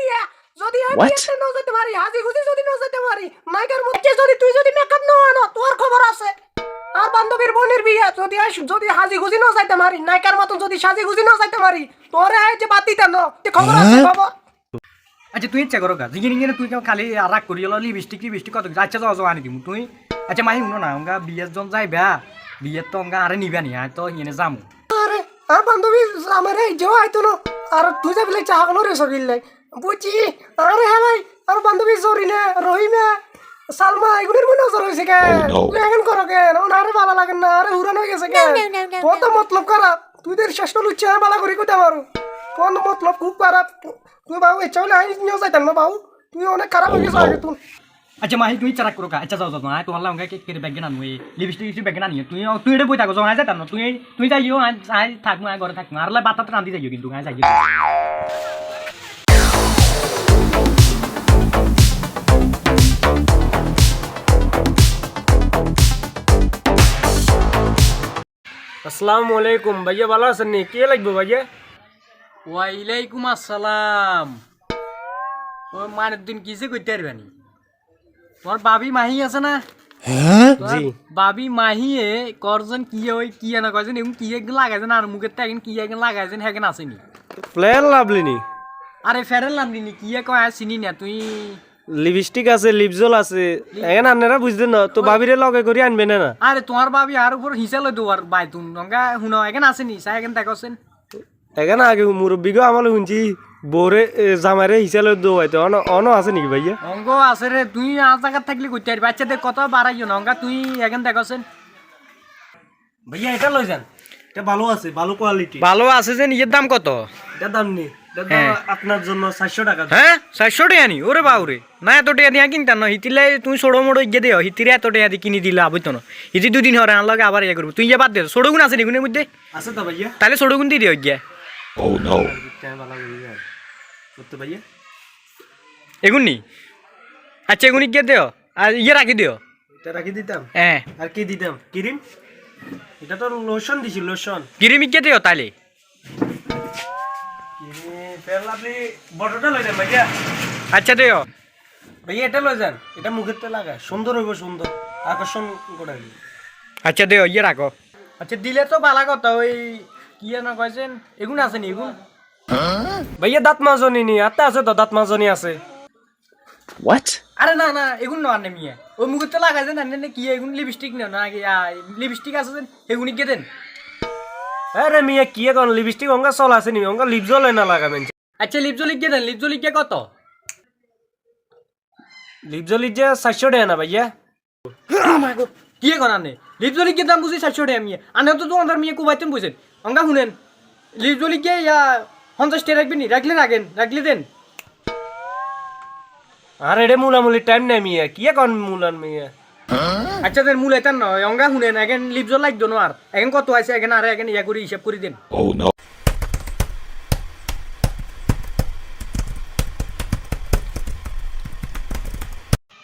বিয়া যদি আমি What? বিয়েতে না যেতে পারি হাজি খুশি যদি না যেতে পারি নায়িকার মধ্যে যদি তুই যদি মেকআপ না আনো তোর খবর আছে। আর বান্ধবীর বোনের বিয়ে যদি যদি হাজি খুশি না যাইতে পারি নায়িকার মতন যদি সাজি খুশি না যাইতে পারি তোরে আয় যে বাদ দিতে না খবর আছে খবর আচ্ছা তুই ইচ্ছা করো গা। জিগিনি গিয়ে তুই কেউ খালি রাগ করি হলো লিপস্টিক লিপস্টিক কত আচ্ছা যাও যাও আনি দিম। তুই আচ্ছা মাহি শুনো না অঙ্গা বিয়ের জন যাই বেয়া বিয়ের তো অঙ্গা আরে নিবা নি আয় তো ইয়ে যামু। আরে আর বান্ধবী আমার এই যেও আইতো না আর তুই যাবি লাই চাহ কোনো রেসর বুঝছি আরে হ্যাঁ ভাই আর বান্ধবী জরিনে রহিমে সালমা এগুলির মনে নজর হয়েছে কেন? তুই এখন করো কেন? আরে ভালো লাগে না আরে হুরান হয়ে গেছে কেন? তোর তো মতলব খারাপ। তুই দের চেষ্টা লুচ্ছে আমি ভালো করে কোথায় মারু? তোর তো মতলব খুব খারাপ। তুই বাবু ইচ্ছা হলে আইন নিয়েও যাইতাম না বাবু। তুই অনেক খারাপ হয়ে গেছে আগে তুই আচ্ছা মাহি তুই রাগ করো আচ্ছা যাও যাও আয় তোমার লাগে কেক কেটে ব্যাগ না নুই লিপস্টিক লিপস্টিক ব্যাগ না নিয়ে তুই তুই এটা বই থাকো যাও যাইতাম না। তুই তুই যাইও আয় থাকব ঘরে থাকব আর বাতাতে রান্ধি যাইও কিন্তু আয় যাইও। আসসালামু আলাইকুম। ভাইয়া ভালো আছেন নি? কে লাগবে ভাইয়া? ওয়াইলাইকুম আসসালাম। ও মানের দিন কিসে করতে পারবেনি তোমার বাবি মাহি আছে না? জি। বাবি মাহিয়ে করজন কি ওই কি না কয়জন এবং কি একদিন লাগাইছেন আর মুখের তো এখন কি একদিন লাগাইছেন হ্যাঁ আসেনি প্লেয়ার লাভলি নি? আরে ফেরেন লাম দিনি কি কয় চিনি না তুই? লিপস্টিক আছে লিপজল আছে। এখানে আপনারা বুঝতেন না তো ভাবিরে লগে করে আনবে না না? আরে তোমার বাবি আর উপর হিসা লই দেওয়ার বাই তুম নঙ্গা শুনো এখানে আসেনি চাই এখানে দেখছেন এখানে আগে মুরব্বীকে আমলে শুনছি বরে জামারে হিসা লই হিসালে দোয়াইতে অন অন আছে নাকি ভাইয়া? অঙ্গ আছে রে তুই আজ জায়গা থাকলে করতে পারবি। বাচ্চা দেখ কত বাড়াইও নঙ্গা তুই এখানে দেখছেন ভাইয়া এটা লই যান। এটা ভালো আছে ভালো কোয়ালিটি ভালো আছে যে নিজের দাম কত? এটা দাম নেই। আপনার জন্য চারশো টাকা হ্যাঁ চারশো টাকা নি ওরে বাউরে। না এত টাকা দিয়া কিনতাম না হিতিলে তুমি ছোটো মোড়ো ইয়ে দিও হিতিরে এত টাকা দিয়ে কিনে দিলে আবইত না। হিতি দুদিন হরে আনলগে আবার ইয়ে করব। তুই ইয়ে বাদ দে ছোটো গুণ আছে নি গুণের মধ্যে? আছে তো ভাইয়া। তাহলে গুণ দিয়ে দিও Oh. করতে ভাইয়া। এগুন নি? আচ্ছা এগুনি গিয়ে দিও আর ইয়ে রাখি দিও। এটা রাখি দিতাম? হ্যাঁ। আর কি দিতাম? ক্রিম? এটা তো লোশন দিছি লোশন গিরিমি গিয়ে দিও তাহলে। আচ্ছা দিও ভাইয়া এটা লই যান। এটা মুখের তে লাগা সুন্দর হইব সুন্দর আকর্ষণ করে আচ্ছা দিও ইয়ে রাখো আচ্ছা দিলে তো ভালো কথা ওই কি না কয়েছেন এগুন আছে নি এগুন ভাইয়া দাঁত মাজনি নি আত্মা আছে তো দাঁত মাজনি আছে। What? আরে না না এগুন না আনে মিয়া। ওই মুখে তো লাগাইছেন আনে না কি এগুন লিপস্টিক না না লিপস্টিক আছে যেন এগুনি কে দেন। আরে মিয়া কি এখন লিপস্টিক অঙ্গা চল আছে নি অঙ্গা লিপ জলে না লাগাবেন আচ্ছা লিপজলিক কে দেন লিপজলিক কে কত? লিপ জলি যে চারশো টাকা না ভাইয়া। কি এখন আনে লিপজলিক কে দাম বুঝি চারশো টাকা মিয়া। আনে তো তোমাদের মিয়া কুবাইতেন বুঝেন। অঙ্গা শুনেন লিপজলিক কে ইয়া পঞ্চাশ টাকা রাখবেন নি? রাখলে রাখেন রাখলে দেন। আর এটা মুলামুলি টাইম নাই মিয়া। কি এখন মুলান মিয়া? আচ্ছা দেন মূল এটার নয় অঙ্গা শুনেন এখন লিপজল লাগতো না আর। এখন কত আছে এখন আর এখন ইয়া করে হিসাব করে দেন।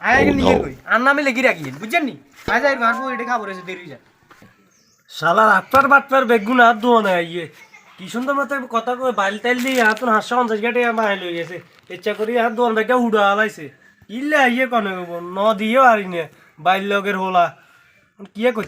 আর এখন Oh, নিয়ে কই। আর নামে লিখি রাখি বুঝছেন নি? আজ আর এটা দেরি যায় শালার বেগুন ইয়ে। কি সুন্দর মতো কথা কই বাইল টাইল দিয়ে হাত হাসা পঞ্চাশ গাটে মাইল হয়ে গেছে। ইচ্ছা করি হাত দোয়ান ব্যাগটা উড়া হালাইছে ইলে ইয়ে কনে ন দিয়েও হারি নে বাইল লগের হোলা। কি কই